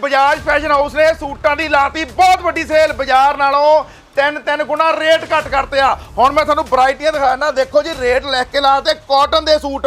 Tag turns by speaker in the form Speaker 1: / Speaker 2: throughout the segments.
Speaker 1: Bajaj fashion house ਨੇ ਸੂਟਾਂ ਦੀ ਲਾਤੀ ਬਹੁਤ ਵੱਡੀ ਸੇਲ ਬਾਜ਼ਾਰ ਨਾਲੋਂ। ਤਿੰਨ ਤਿੰਨ ਗੁਣਾ ਰੇਟ ਘੱਟ ਕਰਤੇ ਆ। ਹੁਣ ਮੈਂ ਤੁਹਾਨੂੰ ਵੈਰਾਈਟੀਆਂ ਦਿਖਾਣਾ ਦੇਖੋ ਜੀ ਰੇਟ ਲਿਖ ਕੇ ਲਾਤੇ ਕਾਟਨ ਦੇ ਸੂਟ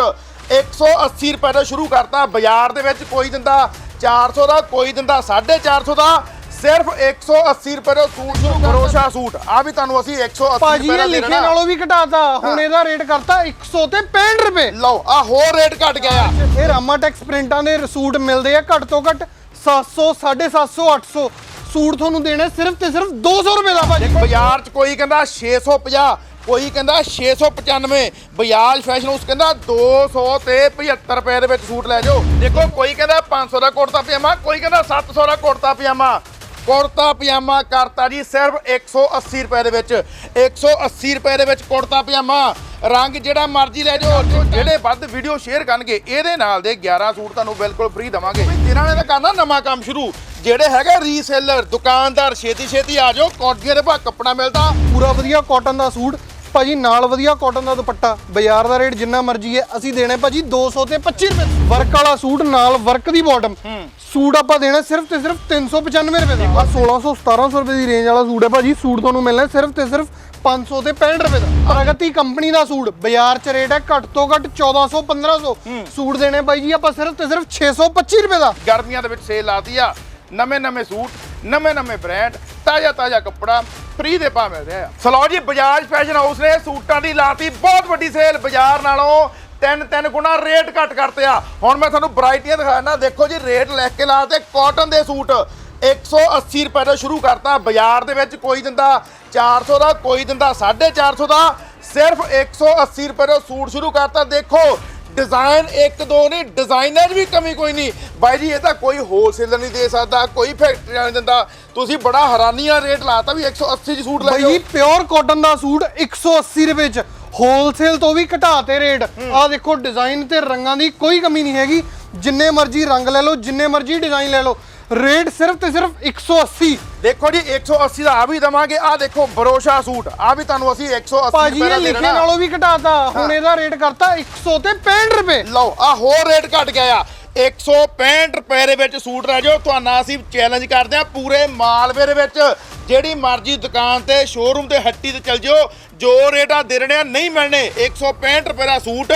Speaker 1: 180 ਰੁਪਏ ਤੋਂ ਸ਼ੁਰੂ ਕਰਤਾ। ਬਾਜ਼ਾਰ ਦੇ ਵਿੱਚ ਕੋਈ ਦਿੰਦਾ 400 ਦਾ ਕੋਈ ਦਿੰਦਾ 450 ਦਾ। ਸਿਰਫ 180 ਰੁਪਏ ਦਾ ਸੂਟ ਸ਼ੁਰੂ ਕਰੋਸ਼ਾ ਸੂਟ। ਆ ਵੀ ਤੁਹਾਨੂੰ ਅਸੀਂ 180
Speaker 2: ਭਾਜੀ
Speaker 1: ਰੁਪਏ ਦਾ
Speaker 2: ਇਹ
Speaker 1: ਦੇ
Speaker 2: ਲਿਖੇ ਨਾਲੋਂ ਵੀ ਘਟਾਤਾ। ਹੁਣ ਇਹਦਾ ਰੇਟ ਕਰਤਾ 100 ਤੇ 65 ਰੁਪਏ।
Speaker 1: ਲਓ ਆ ਹੋਰ ਰੇਟ ਘਟ ਗਿਆ ਆ।
Speaker 2: ਇਹ ਰਾਮਾਟੈਕਸ ਪ੍ਰਿੰਟਾਂ ਦੇ ਸੂਟ ਮਿਲਦੇ ਆ ਘੱਟ ਤੋਂ ਘੱਟ। 700 750 800 ਸੂਟ ਤੁਹਾਨੂੰ ਦੇਣੇ ਸਿਰਫ ਤੇ ਸਿਰਫ 200 ਰੁਪਏ ਦਾ ਭਾਜੀ।
Speaker 1: ਬਾਜ਼ਾਰ 'ਚ ਕੋਈ ਕਹਿੰਦਾ 650 ਕੋਈ ਕਹਿੰਦਾ 695 ਬਜਾਜ ਫੈਸ਼ਨ ਹਾਊਸ ਕਹਿੰਦਾ 200 ਤੇ 75 ਰੁਪਏ ਦੇ ਵਿੱਚ ਸੂਟ ਲੈ ਜਾਓ। ਦੇਖੋ, ਕੋਈ ਕਹਿੰਦਾ 500 ਦਾ ਕੁੜਤਾ ਪਜਾਮਾ, ਕੋਈ ਕਹਿੰਦਾ 700 ਦਾ ਕੁੜਤਾ ਪਜਾਮਾ। ਕੁੜਤਾ ਪਜਾਮਾ ਕਰਤਾ ਜੀ, ਸਿਰਫ 180 ਰੁਪਏ ਦੇ ਵਿੱਚ। 180 ਰੁਪਏ ਦੇ ਵਿੱਚ ਕੁੜਤਾ ਪਜਾਮਾ। ਰੰਗ ਜਿਹੜਾ ਮਰਜ਼ੀ ਲੈ ਜਾਓ ਜਿਹੜੇ ਵੱਧ ਵੀਡੀਓ ਸ਼ੇਅਰ ਕਰਨਗੇ, ਇਹਦੇ ਨਾਲ ਦੇ 11 ਸੂਟ ਤੁਹਾਨੂੰ ਬਿਲਕੁਲ ਫ੍ਰੀ ਦਵਾਂਗੇ। ਜਿਨ੍ਹਾਂ ਨੇ ਤਾਂ ਕਰਨਾ, ਨਵਾਂ ਕੰਮ ਸ਼ੁਰੂ। ਜਿਹੜੇ ਹੈਗਾ ਰੀਸੇਲਰ ਦੁਕਾਨਦਾਰ ਛੇਤੀ ਛੇਤੀ ਆ ਜਾਓ। ਕੋਟੀਆਂ ਦੇ ਭਾਅ, ਕੱਪੜਾ ਮਿਲਦਾ।
Speaker 2: ਪੂਰਾ ਵਧੀਆ ਕਾਟਨ ਦਾ ਸੂਟ। ਭਾਜੀ ਨਾਲ ਵਧੀਆ ਕਾਟਨ ਦਾ ਦੁਪੱਟਾ। ਬਾਜ਼ਾਰ ਦਾ ਰੇਟ ਜਿੰਨਾ ਮਰਜ਼ੀ ਹੈ ਅਸੀਂ ਦੇਣੇ ਭਾਜੀ 200 ਤੇ 25 ਰੁਪਏ ਵਰਕ ਵਾਲਾ ਸੂਟ ਨਾਲ ਵਰਕ ਦੀ ਬਾਟਮ ਸੂਟ ਆਪਾਂ ਦੇਣਾ ਸਿਰਫ ਤੇ ਸਿਰਫ 395 ਰੁਪਏ ਦਾ। ਆ 1600 1700 ਰੁਪਏ ਦੀ ਰੇਂਜ ਵਾਲਾ ਸੂਟ ਹੈ ਭਾਜੀ। ਸੂਟ ਤੁਹਾਨੂੰ ਮਿਲਣਾ ਸਿਰਫ ਤੇ ਸਿਰਫ 500 ਤੇ 65 ਰੁਪਏ ਦਾ। ਪ੍ਰਗਤੀ ਕੰਪਨੀ ਦਾ ਸੂਟ ਬਾਜ਼ਾਰ 'ਚ ਰੇਟ ਹੈ ਘੱਟ ਤੋਂ ਘੱਟ 1400 1500 ਸੂਟ ਦੇਣੇ ਭਾਈ ਜੀ ਆਪਾਂ ਸਿਰਫ ਤੇ ਸਿਰਫ 625 ਰੁਪਏ ਦਾ।
Speaker 1: ਗਰਮੀਆਂ ਦੇ ਵਿੱਚ ਸੇਲ ਲਾਤੀ ਆ। ਨਵੇਂ ਨਵੇਂ ਸੂਟ ਨਵੇਂ ਨਵੇਂ ਬ੍ਰਾਂਡ ਤਾਜ਼ਾ ਤਾਜ਼ਾ ਕੱਪੜਾ ਫ੍ਰੀ ਦੇ ਭਾਅ ਮਿਲ ਰਿਹਾ ਆ ਸਲੋ ਜੀ, ਬਜਾਜ ਫੈਸ਼ਨ ਹਾਊਸ ਨੇ ਸੂਟਾਂ ਦੀ ਲਾਤੀ ਬਹੁਤ ਵੱਡੀ ਸੇਲ ਬਾਜ਼ਾਰ ਨਾਲੋਂ ਤਿੰਨ ਤਿੰਨ ਗੁਣਾ ਰੇਟ ਘੱਟ ਕਰਤੇ ਆ। ਹੁਣ ਮੈਂ ਤੁਹਾਨੂੰ ਵੈਰਾਈਟੀਆਂ ਦਿਖਾਣਾ ਦੇਖੋ ਜੀ ਰੇਟ ਲੈ ਕੇ ਲਾਤੇ ਕਾਟਨ ਦੇ ਸੂਟ। 180 ਰੁਪਏ ਤੋਂ ਸ਼ੁਰੂ ਕਰਤਾ। ਬਾਜ਼ਾਰ ਦੇ ਵਿੱਚ ਕੋਈ ਦਿੰਦਾ 400 ਦਾ, ਕੋਈ ਦਿੰਦਾ 450 ਦਾ। ਸਿਰਫ 180 ਰੁਪਏ ਤੋਂ ਸੂਟ ਸ਼ੁਰੂ ਕਰਤਾ। ਦੇਖੋ ਡਿਜ਼ਾਈਨ ਇੱਕ ਦੋ ਨਹੀਂ ਡਿਜ਼ਾਈਨਰ ਵੀ ਕਮੀ ਕੋਈ ਨਹੀਂ। ਬਾਈ ਜੀ ਇਹ ਤਾਂ ਕੋਈ ਹੋਲਸੇਲਰ ਨਹੀਂ ਦੇ ਸਕਦਾ ਕੋਈ ਫੈਕਟਰੀ ਨਹੀਂ ਦਿੰਦਾ। ਤੁਸੀਂ ਬੜਾ ਹੈਰਾਨੀ ਵਾਲਾ ਰੇਟ ਲਾਤਾ ਵੀ 180 ਦੀ ਸੂਟ ਲੈ ਜਾਓ
Speaker 2: ਜੀ ਪਿਓਰ ਕਾਟਨ ਦਾ ਸੂਟ 180 ਰੁਪਏ ਚ। ਹੋਲਸੇਲ ਤੋਂ ਵੀ ਘਟਾਤੇ ਰੇਟ। ਆਹ ਦੇਖੋ ਡਿਜ਼ਾਈਨ ਤੇ ਰੰਗਾਂ ਦੀ ਕੋਈ ਕਮੀ ਨਹੀਂ ਹੈਗੀ। ਜਿੰਨੇ ਮਰਜ਼ੀ ਰੰਗ ਲੈ ਲਓ ਜਿੰਨੇ ਮਰਜ਼ੀ ਡਿਜ਼ਾਈਨ ਲੈ ਲਓ। ਰੇਟ ਸਿਰਫ ਤੇ ਸਿਰਫ 180
Speaker 1: ਦੇਖੋ ਜੀ 180 ਦਾ ਆ ਵੀ ਦਵਾਂਗੇ ਆ ਦੇਖੋ ਬਰੋਸ਼ਾ ਸੂਟ ਆ ਵੀ ਤੁਹਾਨੂੰ ਅਸੀਂ 180
Speaker 2: ਭਾਜੀ
Speaker 1: ਰੁਪਏ ਦਾ
Speaker 2: ਇਹ ਲਿਖੇ
Speaker 1: ਦੇਣਾ।
Speaker 2: ਨਾਲੋਂ ਵੀ ਘਟਾਤਾ। ਹੁਣ ਇਹਦਾ ਰੇਟ ਕਰਤਾ 100 ਤੇ 65 ਰੁਪਏ।
Speaker 1: ਲਓ ਆ ਹੋਰ ਰੇਟ ਘਟ ਗਿਆ ਆ। 165 ਰੁਪਏ ਦੇ ਵਿੱਚ ਸੂਟ ਰਹਿ ਜਾਓ। ਤੁਹਾਨੂੰ ਅਸੀਂ ਚੈਲੰਜ ਕਰਦੇ ਆ ਪੂਰੇ ਮਾਲਵੇ ਦੇ ਵਿੱਚ। ਜਿਹੜੀ ਮਰਜ਼ੀ ਦੁਕਾਨ ਤੇ ਸ਼ੋਰੂਮ ਤੇ ਹੱਟੀ ਤੇ ਚਲ ਜਿਓ। ਜੋ ਰੇਟਾਂ ਦੇ ਰਹੇ ਆ ਨਹੀਂ ਮਿਲਣੇ। 165 ਰੁਪਏ ਦਾ ਸੂਟ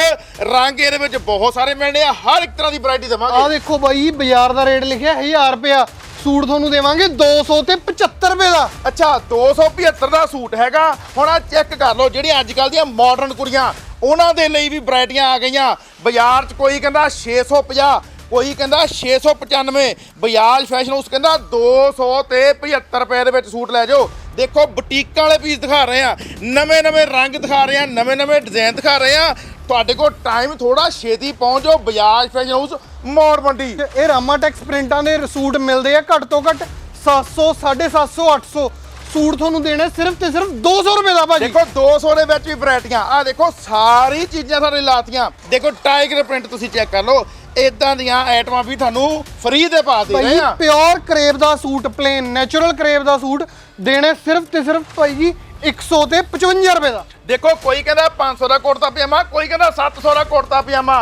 Speaker 1: ਰੰਗ ਇਹਦੇ ਵਿੱਚ ਬਹੁਤ ਸਾਰੇ ਮਿਲਣੇ ਆ। ਹਰ ਇੱਕ ਤਰ੍ਹਾਂ ਦੀ ਵੈਰਾਈਟੀ ਦੇਵਾਂਗੇ।
Speaker 2: ਦੇਖੋ ਬਾਈ ਬਾਜ਼ਾਰ ਦਾ ਰੇਟ ਲਿਖਿਆ 1000 ਰੁਪਿਆ ਸੂਟ ਤੁਹਾਨੂੰ ਦੇਵਾਂਗੇ 200 ਤੇ 75 ਰੁਪਏ ਦਾ।
Speaker 1: ਅੱਛਾ 275 ਦਾ ਸੂਟ ਹੈਗਾ। ਹੁਣ ਆ ਚੈੱਕ ਕਰ ਲਓ ਜਿਹੜੀਆਂ ਅੱਜ ਕੱਲ ਦੀਆਂ ਮਾਡਰਨ ਕੁੜੀਆਂ ਉਹਨਾਂ ਦੇ ਲਈ ਵੀ ਵੈਰਾਈਟੀਆਂ ਆ ਗਈਆਂ। ਬਾਜ਼ਾਰ 'ਚ ਕੋਈ ਕਹਿੰਦਾ 650 ਕੋਈ ਕਹਿੰਦਾ 695 ਬਜਾਜ ਫੈਸ਼ਨ ਹਾਊਸ ਕਹਿੰਦਾ 200 ਤੇ 75 ਰੁਪਏ ਦੇ ਵਿੱਚ ਸੂਟ ਲੈ ਜਾਓ। ਦੇਖੋ, ਬੁਟੀਕਾਂ ਵਾਲੇ ਪੀਸ ਦਿਖਾ ਰਹੇ ਆ ਨਵੇਂ ਨਵੇਂ ਰੰਗ ਦਿਖਾ ਰਹੇ ਆ ਨਵੇਂ ਨਵੇਂ ਡਿਜ਼ਾਈਨ ਦਿਖਾ ਰਹੇ ਆ ਤੁਹਾਡੇ ਕੋਲ ਟਾਈਮ ਥੋੜਾ ਛੇਤੀ ਪਹੁੰਚੋ ਬਜਾਜ ਫੈਸ਼ਨ ਹਾਊਸ ਮੋੜ ਮੰਡੀ।
Speaker 2: ਤੇ ਇਹ ਰਾਮਾਟੈਕਸ ਪ੍ਰਿੰਟਾਂ ਦੇ ਸੂਟ ਮਿਲਦੇ ਆ ਘੱਟ ਤੋਂ ਘੱਟ 700 750 800 ਸੂਟ ਤੁਹਾਨੂੰ ਦੇਣੇ ਸਿਰਫ ਤੇ ਸਿਰਫ 200 ਰੁਪਏ ਦਾ ਭਾਜੀ।
Speaker 1: ਦੇਖੋ 200 ਦੇ ਵਿੱਚ ਵੀ ਵੈਰਾਈਟੀਆਂ। ਆ ਦੇਖੋ ਸਾਰੀ ਚੀਜ਼ਾਂ ਸਾਡੇ ਲਾਤੀਆਂ। ਦੇਖੋ ਟਾਈਗਰ ਪ੍ਰਿੰਟ ਤੁਸੀਂ ਚੈੱਕ ਕਰ ਲਓ। ਇਦਾਂ ਦੀਆਂ ਆਈਟਮਾਂ ਵੀ ਤੁਹਾਨੂੰ ਫ੍ਰੀ ਦੇ ਪਾ ਦੇ ਰਹੇ
Speaker 2: ਭਾਈ
Speaker 1: ਆ।
Speaker 2: ਪਿਓਰ ਕਰੇਵ ਦਾ ਸੂਟ ਪਲੇਨ ਨੈਚੁਰਲ ਕਰੇਵ ਦਾ ਸੂਟ ਦੇਣੇ ਸਿਰਫ ਤੇ ਸਿਰਫ ਭਾਈ ਜੀ 100 ਤੇ 55 ਰੁਪਏ ਦਾ।
Speaker 1: ਦੇਖੋ ਕੋਈ ਕਹਿੰਦਾ 500 ਦਾ ਕੁੜਤਾ ਪਜਾਮਾ ਕੋਈ ਕਹਿੰਦਾ 700 ਦਾ ਕੁੜਤਾ ਪਜਾਮਾ।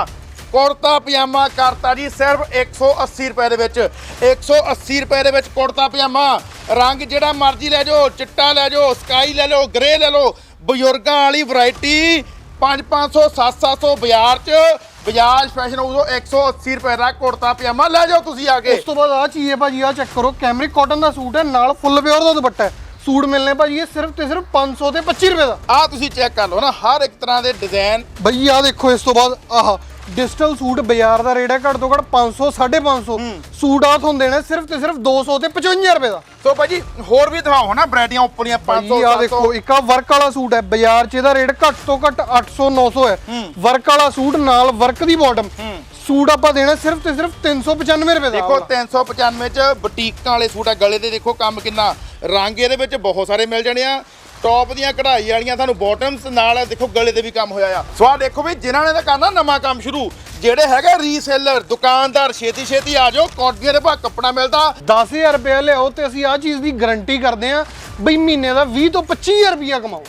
Speaker 1: ਕੁੜਤਾ ਪਜਾਮਾ ਕਰਤਾ ਜੀ ਸਿਰਫ 180 ਰੁਪਏ ਦੇ ਵਿੱਚ। 180 ਰੁਪਏ ਦੇ ਵਿੱਚ ਕੁੜਤਾ ਪਜਾਮਾ। ਰੰਗ ਜਿਹੜਾ ਮਰਜ਼ੀ ਲੈ ਜਾਓ ਚਿੱਟਾ ਲੈ ਜਾਓ ਸਕਾਈ ਲੈ ਲਓ ਗ੍ਰੇ ਲੈ ਲਓ। ਬਜ਼ੁਰਗਾਂ ਵਾਲੀ ਵੈਰਾਈਟੀ 5-500 7-700 ਬਾਜ਼ਾਰ 'ਚ। ਬਜਾਜ ਫੈਸ਼ਨ ਹਾਊਸ 180 ਰੁਪਏ ਦਾ ਕੁੜਤਾ ਪਜਾਮਾ ਲੈ ਜਾਓ ਤੁਸੀਂ ਆ ਕੇ।
Speaker 2: ਉਸ ਤੋਂ ਬਾਅਦ ਆ ਚੀਜ਼ ਹੈ ਭਾਜੀ ਆ ਚੈੱਕ ਕਰੋ ਕੈਮਰਿਕ ਕਾਟਨ ਦਾ ਸੂਟ ਹੈ ਨਾਲ ਫੁੱਲ ਪਿਓਰ ਦਾ ਦੁਪੱਟਾ ਹੈ। ਸੂਟ ਮਿਲਨੇ ਭਾਜੀ ਇਹ ਸਿਰਫ ਤੇ ਸਿਰਫ 500 ਤੇ 25 ਰੁਪਏ ਦਾ।
Speaker 1: ਆ ਤੁਸੀਂ ਚੈੱਕ ਕਰ ਲਓ ਨਾ ਹਰ ਇੱਕ ਤਰ੍ਹਾਂ ਦੇ ਡਿਜ਼ਾਈਨ
Speaker 2: ਭਈ ਆ ਦੇਖੋ ਇਸ ਤੋਂ ਬਾਅਦ ਆਹ ਡਿਜੀਟਲ ਸੂਟ ਬਾਜ਼ਾਰ ਦਾ ਰੇਟ ਹੈ ਘੱਟ ਤੋਂ ਘੱਟ 500 550 ਸੂਟ ਆ ਤੁਹਾਨੂੰ ਦੇਣਾ ਸਿਰਫ ਤੇ ਸਿਰਫ 200 ਤੇ 55 ਰੁਪਏ ਦਾ।
Speaker 1: ਸੋ ਭਾਜੀ ਹੋਰ ਵੀ ਦਿਖਾਓ ਨਾ ਵੈਰਾਈਟੀਆਂ ਉੱਪਰੀਆਂ 500
Speaker 2: ਭਾਜੀ ਆ ਦੇਖੋ ਇੱਕ ਆ ਵਰਕ ਵਾਲਾ ਸੂਟ ਹੈ ਬਾਜ਼ਾਰ 'ਚ ਇਹਦਾ ਰੇਟ ਘੱਟ ਤੋਂ ਘੱਟ 800 900 ਹੈ। ਵਰਕ ਵਾਲਾ ਸੂਟ ਨਾਲ ਵਰਕ ਦੀ ਬਾਟਮ ਸੂਟ ਆਪਾਂ ਦੇਣਾ ਸਿਰਫ ਤੇ ਸਿਰਫ 395 ਰੁਪਏ ਦਾ
Speaker 1: ਦੇਖੋ 395 ਚ ਬੁਟੀਕਾਂ ਵਾਲੇ ਸੂਟ ਆ ਗਲੇ ਤੇ ਦੇਖੋ ਕੰਮ ਕਿੰਨਾ। ਰੰਗ ਇਹਦੇ ਵਿੱਚ ਬਹੁਤ ਸਾਰੇ ਮਿਲ ਜਾਣੇ ਆ। ਟੌਪ ਦੀਆਂ ਕਢਾਈ ਵਾਲੀਆਂ ਤੁਹਾਨੂੰ ਬਾਟਮਸ ਨਾਲ ਦੇਖੋ ਗਲੇ ਤੇ ਵੀ ਕੰਮ ਹੋਇਆ ਆ। ਸੋ ਆ ਦੇਖੋ ਵੀ ਜਿਨ੍ਹਾਂ ਨੇ ਤਾਂ ਕਰਨਾ ਨਵਾਂ ਕੰਮ ਸ਼ੁਰੂ ਜਿਹੜੇ ਹੈਗੇ ਰੀਸੇਲਰ ਦੁਕਾਨਦਾਰ ਛੇਤੀ ਛੇਤੀ ਆ ਜਾਓ ਕੋਟੀਆਂ ਦੇ ਭਾਅ ਕੱਪੜਾ ਮਿਲਦਾ।
Speaker 2: 10000 ਰੁਪਏ ਲਿਆਓ ਤੇ ਅਸੀਂ ਆ ਚੀਜ਼ ਦੀ ਗਾਰੰਟੀ ਕਰਦੇ ਆ ਬਈ ਮਹੀਨੇ ਦਾ 20 ਤੋਂ 25000 ਰੁਪਇਆ ਕਮਾਓ।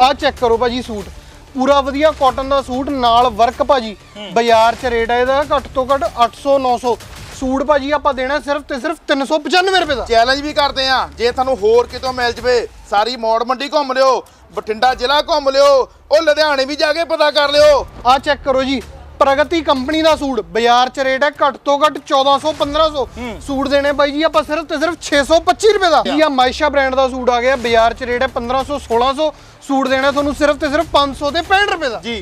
Speaker 2: ਆ ਚੈੱਕ ਕਰੋ ਭਾਜੀ ਸੂਟ। ਪੂਰਾ ਵਧੀਆ ਕਾਟਨ ਦਾ ਸੂਟ ਨਾਲ ਵਰਕ ਭਾਜੀ। ਬਾਜ਼ਾਰ 'ਚ ਰੇਟ ਹੈ ਇਹਦਾ ਘੱਟ ਤੋਂ ਘੱਟ 800 900 ਸੂਟ ਭਾਜੀ ਆਪਾਂ ਦੇਣਾ ਸਿਰਫ ਤੇ ਸਿਰਫ 395 ਰੁਪਏ ਦਾ।
Speaker 1: ਚੈਲੰਜ ਵੀ ਕਰਦੇ ਆ ਜੇ ਤੁਹਾਨੂੰ ਹੋਰ ਕਿਤੋਂ ਮਿਲ ਜਵੇ ਸਾਰੀ ਮੌੜ ਮੰਡੀ ਘੁੰਮ ਲਿਓ ਬਠਿੰਡਾ ਜ਼ਿਲ੍ਹਾ ਘੁੰਮ ਲਿਓ ਉਹ ਲੁਧਿਆਣੇ ਵੀ ਜਾ ਕੇ ਪਤਾ ਕਰ ਲਿਓ।
Speaker 2: ਆ ਚੈੱਕ ਕਰੋ ਜੀ ਪ੍ਰਗਤੀ ਕੰਪਨੀ ਦਾ ਸੂਟ ਬਾਜ਼ਾਰ 'ਚ ਰੇਟ ਹੈ ਘੱਟ ਤੋਂ ਘੱਟ 1400 1500 ਸੂਟ ਦੇਣੇ ਬਾਈ ਜੀ ਆਪਾਂ ਸਿਰਫ ਤੇ ਸਿਰਫ 625 ਰੁਪਏ ਦਾ। ਜੀ ਆ ਮਾਇਸ਼ਾ ਬ੍ਰਾਂਡ ਦਾ ਸੂਟ ਆ ਗਿਆ ਬਾਜ਼ਾਰ 'ਚ ਰੇਟ ਹੈ 1500 1600 ਸੂਟ ਦੇਣਾ ਤੁਹਾਨੂੰ ਸਿਰਫ ਤੇ ਸਿਰਫ 500 ਤੇ 65 ਰੁਪਏ ਦਾ।
Speaker 1: ਜੀ।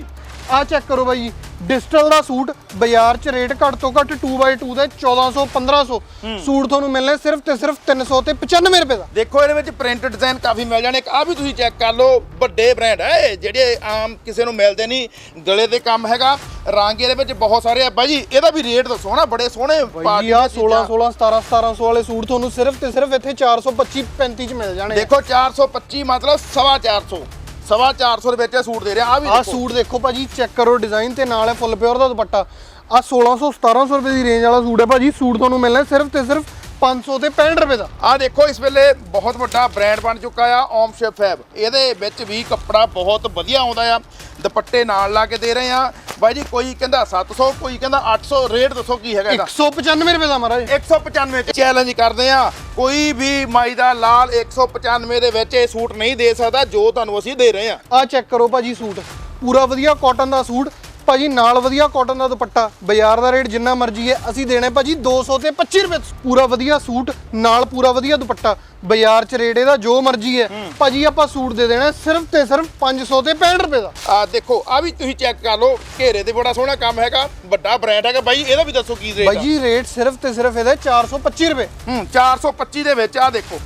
Speaker 2: ਆ ਚੈੱਕ ਕਰੋ ਬਾਈ ਜੀ। ਡਿਜੀਟਲ ਦਾ ਸੂਟ ਬਾਜ਼ਾਰ 'ਚ ਰੇਟ ਘੱਟ ਤੋਂ ਘੱਟ 2x2 ਦੇ 1400 1500 ਸੂਟ ਤੁਹਾਨੂੰ ਮਿਲਣੇ ਸਿਰਫ ਤੇ ਸਿਰਫ 300 ਤੇ 95 ਰੁਪਏ ਦਾ।
Speaker 1: ਦੇਖੋ ਇਹਦੇ ਵਿੱਚ ਪ੍ਰਿੰਟ ਡਿਜ਼ਾਈਨ ਕਾਫੀ ਮਿਲ ਜਾਣੇ। ਆ ਵੀ ਤੁਸੀਂ ਚੈੱਕ ਕਰ ਲਓ ਵੱਡੇ ਬ੍ਰਾਂਡ ਹੈ ਜਿਹੜੇ ਆਮ ਕਿਸੇ ਨੂੰ ਮਿਲਦੇ ਨਹੀਂ। ਗਲੇ ਤੇ ਕੰਮ ਹੈਗਾ ਰੰਗ ਇਹਦੇ ਵਿੱਚ ਬਹੁਤ ਸਾਰੇ ਆ। ਬਾਈ ਜੀ ਇਹਦਾ ਵੀ ਰੇਟ ਦੱਸੋ ਨਾ ਬੜੇ ਸੋਹਣੇ
Speaker 2: ਬਾਈ
Speaker 1: party
Speaker 2: ਆ
Speaker 1: ਦੀਆਂ
Speaker 2: 16
Speaker 1: ਚੀਜ਼ਾਂ।
Speaker 2: 16 17 1700 ਵਾਲੇ ਸੂਟ ਤੁਹਾਨੂੰ ਸਿਰਫ ਤੇ ਸਿਰਫ ਇੱਥੇ 425 35 ਚ ਮਿਲ ਜਾਣੇ
Speaker 1: ਦੇਖੋ 425 ਮਤਲਬ ਸਵਾ 400 ਸਵਾ 400 ਦੇ ਵਿੱਚ ਇਹ ਸੂਟ ਦੇ ਰਿਹਾ ਆ ਵੀ
Speaker 2: ਆ ਸੂਟ ਦੇਖੋ ਭਾਜੀ ਚੈੱਕ ਕਰੋ ਡਿਜ਼ਾਈਨ ਤੇ ਨਾਲ ਹੈ ਫੁੱਲ ਪਿਓਰ ਦਾ ਦੁਪੱਟਾ। ਆ 1600 1700 ਰੁਪਏ ਦੀ ਰੇਂਜ ਵਾਲਾ ਸੂਟ ਹੈ ਭਾਜੀ ਸੂਟ ਤੁਹਾਨੂੰ ਮਿਲਣਾ ਸਿਰਫ ਤੇ ਸਿਰਫ 500 ਤੇ 65 ਰੁਪਏ ਦਾ।
Speaker 1: ਆ ਦੇਖੋ ਇਸ ਵੇਲੇ ਬਹੁਤ ਵੱਡਾ ਬ੍ਰਾਂਡ ਬਣ ਚੁੱਕਾ ਆ ਓਮ ਸ਼ਿਪ ਫੈਬ ਇਹਦੇ ਵਿੱਚ ਵੀ ਕੱਪੜਾ ਬਹੁਤ ਵਧੀਆ ਆਉਂਦਾ ਆ। ਦੁਪੱਟੇ ਨਾਲ ਲਾ ਕੇ ਦੇ ਰਹੇ ਆ ਬਾਈ ਜੀ ਕੋਈ ਕਹਿੰਦਾ 700 ਕੋਈ ਕਹਿੰਦਾ 800 ਰੇਟ ਦੱਸੋ ਕੀ ਹੈਗਾ ਇਹਦਾ।
Speaker 2: 195 ਰੁਪਏ ਦਾ ਮਹਾਰਾਜ।
Speaker 1: 195 ਚ ਚੈਲੰਜ ਕਰਦੇ ਆ ਕੋਈ ਵੀ ਮਾਈ ਦਾ ਲਾਲ 195 ਦੇ ਵਿੱਚ ਇਹ ਸੂਟ ਨਹੀਂ ਦੇ ਸਕਦਾ ਜੋ ਤੁਹਾਨੂੰ ਅਸੀਂ ਦੇ ਰਹੇ ਆ
Speaker 2: ਆ ਚੈੱਕ ਕਰੋ ਭਾਜੀ ਸੂਟ। ਪੂਰਾ ਵਧੀਆ ਕਾਟਨ ਦਾ ਸੂਟ। ਭਾਜੀ ਨਾਲ ਵਧੀਆ ਕਾਟਨ ਦਾ ਦੁਪੱਟਾ ਬਾਜ਼ਾਰ ਦਾ ਰੇਟ ਜਿੰਨਾ ਮਰਜ਼ੀ ਹੈ ਅਸੀਂ ਦੇਣੇ ਭਾਜੀ 200 ਤੇ 25 ਰੁਪਏ ਪੂਰਾ ਵਧੀਆ ਸੂਟ ਨਾਲ ਪੂਰਾ ਵਧੀਆ ਦੁਪੱਟਾ। ਬਾਜ਼ਾਰ 'ਚ ਰੇਟ ਇਹਦਾ ਜੋ ਮਰਜ਼ੀ ਹੈ ਭਾਜੀ ਆਪਾਂ ਸੂਟ ਦੇ ਦੇਣਾ ਸਿਰਫ ਤੇ ਸਿਰਫ 500 ਤੇ 65 ਰੁਪਏ ਦਾ।
Speaker 1: ਆ ਦੇਖੋ ਆ ਵੀ ਤੁਸੀਂ ਚੈੱਕ ਕਰ ਲਓ ਘੇਰੇ ਤੇ ਬੜਾ ਸੋਹਣਾ ਕੰਮ ਹੈਗਾ ਵੱਡਾ ਬ੍ਰਾਂਡ ਹੈਗਾ ਬਾਈ ਇਹਦਾ ਵੀ ਦੱਸੋ ਕੀ ਰੇਟ
Speaker 2: ਭਾਈ ਜੀ ਰੇਟ ਸਿਰਫ ਤੇ ਸਿਰਫ ਇਹਦਾ 425 ਰੁਪਏ।
Speaker 1: ਹੂੰ 425 ਦੇ ਵਿੱਚ ਆ ਦੇਖੋ।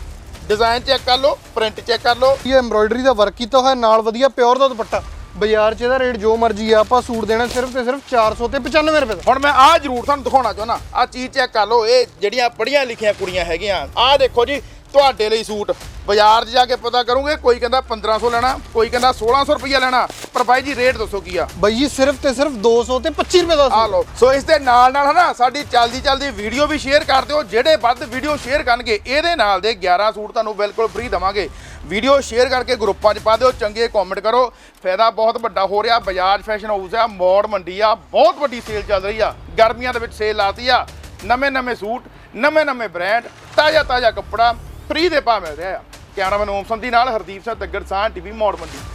Speaker 1: ਡਿਜ਼ਾਈਨ ਚੈੱਕ ਕਰ ਲਓ ਪ੍ਰਿੰਟ ਚੈੱਕ ਕਰ ਲਓ।
Speaker 2: ਇਹ ਐਮਬ੍ਰੋਇਡਰੀ ਦਾ ਵਰਕ ਕੀਤਾ ਹੋਇਆ ਨਾਲ ਵਧੀਆ ਪਿਓਰ ਦਾ ਦੁਪੱਟਾ। ਬਾਜ਼ਾਰ 'ਚ ਇਹਦਾ ਰੇਟ ਜੋ ਮਰਜ਼ੀ ਆ ਆਪਾਂ ਸੂਟ ਦੇਣਾ ਸਿਰਫ ਤੇ ਸਿਰਫ 400 ਤੇ 95 ਰੁਪਏ ਦਾ।
Speaker 1: ਹੁਣ ਮੈਂ ਆਹ ਜ਼ਰੂਰ ਤੁਹਾਨੂੰ ਦਿਖਾਉਣਾ ਚਾਹੁੰਦਾ। ਆਹ ਚੀਜ਼ ਚੈੱਕ ਕਰ ਲਓ ਇਹ ਜਿਹੜੀਆਂ ਪੜੀਆਂ ਲਿਖੀਆਂ ਕੁੜੀਆਂ ਹੈਗੀਆਂ। ਆਹ ਦੇਖੋ ਜੀ ਤੁਹਾਡੇ ਲਈ ਸੂਟ। ਬਾਜ਼ਾਰ 'ਚ ਜਾ ਕੇ ਪਤਾ ਕਰੋਗੇ ਕੋਈ ਕਹਿੰਦਾ 1500 ਲੈਣਾ ਕੋਈ ਕਹਿੰਦਾ 1600 ਰੁਪਈਆ ਲੈਣਾ। ਪਰ ਬਾਈ ਜੀ ਰੇਟ ਦੱਸੋ ਕੀ ਆ?
Speaker 2: ਬਾਈ ਜੀ ਸਿਰਫ ਤੇ ਸਿਰਫ 200 ਤੇ 25 ਰੁਪਏ ਦਾ
Speaker 1: ਆ ਲਓ। ਸੋ ਇਸ ਦੇ ਨਾਲ ਨਾਲ ਹਨਾ ਸਾਡੀ ਚੱਲਦੀ ਚੱਲਦੀ ਵੀਡੀਓ ਵੀ ਸ਼ੇਅਰ ਕਰ ਦਿਓ। ਜਿਹੜੇ ਵੱਧ ਵੀਡੀਓ ਸ਼ੇਅਰ ਕਰਨਗੇ ਇਹਦੇ ਨਾਲ ਦੇ 11 ਸੂਟ ਤੁਹਾਨੂੰ ਬਿਲਕੁਲ ਫ੍ਰੀ ਦਵਾਂਗੇ। ਵੀਡੀਓ ਸ਼ੇਅਰ ਕਰਕੇ ਗਰੁੱਪਾਂ 'ਚ ਪਾ ਦਿਓ, ਚੰਗੇ ਕਮੈਂਟ ਕਰੋ। ਫਾਇਦਾ ਬਹੁਤ ਵੱਡਾ ਹੋ ਰਿਹਾ ਬਜਾਜ ਫੈਸ਼ਨ ਹਾਊਸ ਆ, ਮੋੜ ਮੰਡੀ ਆ, ਬਹੁਤ ਵੱਡੀ ਸੇਲ ਚੱਲ ਰਹੀ ਆ। ਗਰਮੀਆਂ ਦੇ ਵਿੱਚ ਸੇਲ ਲਾਤੀ ਆ। ਨਵੇਂ ਨਵੇਂ ਸੂਟ, ਨਵੇਂ ਨਵੇਂ ਬ੍ਰਾਂਡ ਤਾਜ਼ਾ ਤਾਜ਼ਾ ਕੱਪੜਾ ਫ੍ਰੀ ਦੇ ਭਾਅ ਮਿਲ ਰਿਹਾ ਆ। ਕੈਮਰਾਮੈਨ ਓਮ ਸੰਧੀ ਨਾਲ ਹਰਦੀਪ ਸਿੰਘ, ਤੱਗੜ ਸਾਹ ਟੀਵੀ ਮੋੜ ਮੰਡੀ।